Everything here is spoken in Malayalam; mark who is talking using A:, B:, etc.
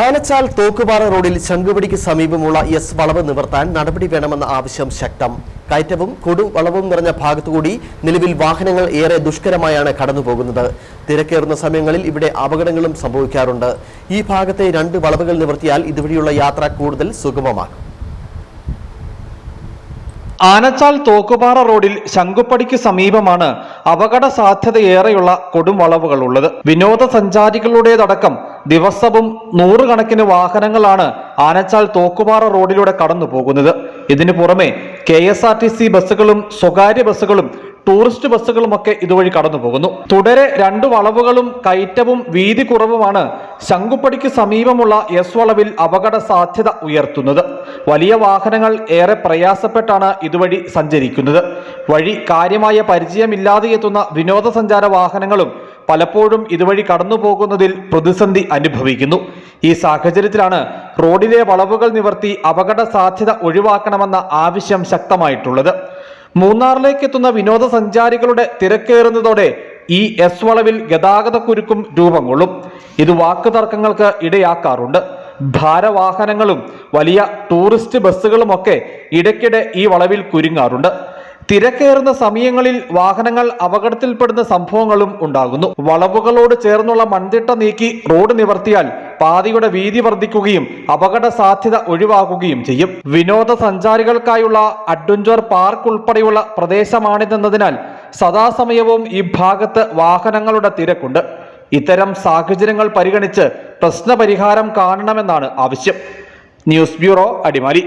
A: ആനച്ചാൽ തോക്കുപാറ റോഡിൽ ശംഖുപിടിക്ക് സമീപമുള്ള എസ് വളവ് നിവർത്താൻ നടപടി വേണമെന്ന ആവശ്യം ശക്തം. കയറ്റവും കൊടുവളവും നിറഞ്ഞ ഭാഗത്തുകൂടി നിലവിൽ വാഹനങ്ങൾ ഏറെ ദുഷ്കരമായാണ് കടന്നുപോകുന്നത്. തിരക്കേറുന്ന സമയങ്ങളിൽ ഇവിടെ അപകടങ്ങളും സംഭവിക്കാറുണ്ട്. ഈ ഭാഗത്തെ രണ്ട് വളവുകൾ നിവർത്തിയാൽ ഇതുവഴിയുള്ള യാത്ര കൂടുതൽ സുഗമമാകും
B: ആനച്ചാൽ തോക്കുപാറ റോഡിൽ ശംഖുപ്പടിക്ക് സമീപമാണ് അപകട സാധ്യതയേറെയുള്ള കൊടും വളവുകൾ ഉള്ളത് വിനോദസഞ്ചാരികളുടേതടക്കം ദിവസവും നൂറുകണക്കിന് വാഹനങ്ങളാണ് ആനച്ചാൽ തോക്കുപാറ റോഡിലൂടെ കടന്നു പോകുന്നത് ഇതിനു പുറമെ K S R T C ബസ്സുകളും സ്വകാര്യ ബസ്സുകളും ടൂറിസ്റ്റ് ബസ്സുകളുമൊക്കെ ഇതുവഴി കടന്നു പോകുന്നു തുടരെ രണ്ടു വളവുകളും കയറ്റവും വീതി കുറവുമാണ് ശംഖുപ്പടിക്ക് സമീപമുള്ള എസ് വളവിൽ അപകട സാധ്യത ഉയർത്തുന്നത്. വലിയ വാഹനങ്ങൾ ഏറെ പ്രയാസപ്പെട്ടാണ് ഇതുവഴി സഞ്ചരിക്കുന്നത്. വഴി കാര്യമായ പരിചയമില്ലാതെ എത്തുന്ന വിനോദസഞ്ചാര വാഹനങ്ങളും പലപ്പോഴും ഇതുവഴി കടന്നു പോകുന്നതിൽ പ്രതിസന്ധി അനുഭവിക്കുന്നു. ഈ സാഹചര്യത്തിലാണ് റോഡിലെ വളവുകൾ നിവർത്തി അപകട സാധ്യത ഒഴിവാക്കണമെന്ന ആവശ്യം ശക്തമായിട്ടുള്ളത്. മൂന്നാറിലേക്ക് എത്തുന്ന വിനോദസഞ്ചാരികളുടെ തിരക്കേറുന്നതോടെ ഈ എസ് വളവിൽ ഗതാഗത കുരുക്കും രൂപം കൊള്ളും. ഇത് വാക്കുതർക്കങ്ങൾക്ക് ഇടയാക്കാറുണ്ട്. ഭാരവാഹനങ്ങളും വലിയ ടൂറിസ്റ്റ് ബസ്സുകളുമൊക്കെ ഇടയ്ക്കിടെ ഈ വളവിൽ കുരുങ്ങാറുണ്ട്. തിരക്കേറുന്ന സമയങ്ങളിൽ വാഹനങ്ങൾ അപകടത്തിൽപ്പെടുന്ന സംഭവങ്ങളും ഉണ്ടാകുന്നു. വളവുകളോട് ചേർന്നുള്ള മൺതിട്ട നീക്കി റോഡ് നിവർത്തിയാൽ പാതയുടെ വീതി വർദ്ധിക്കുകയും അപകട സാധ്യത ഒഴിവാക്കുകയും ചെയ്യും. വിനോദസഞ്ചാരികൾക്കായുള്ള അഡ്വഞ്ചർ പാർക്ക് ഉൾപ്പെടെയുള്ള പ്രദേശമാണിതെന്നതിനാൽ സദാസമയവും ഈ ഭാഗത്ത് വാഹനങ്ങളുടെ തിരക്കുണ്ട്. ഇത്തരം സാഹചര്യങ്ങൾ പരിഗണിച്ച് പ്രശ്നപരിഹാരം കാണണമെന്നാണ് ആവശ്യം. News bureau Adimali.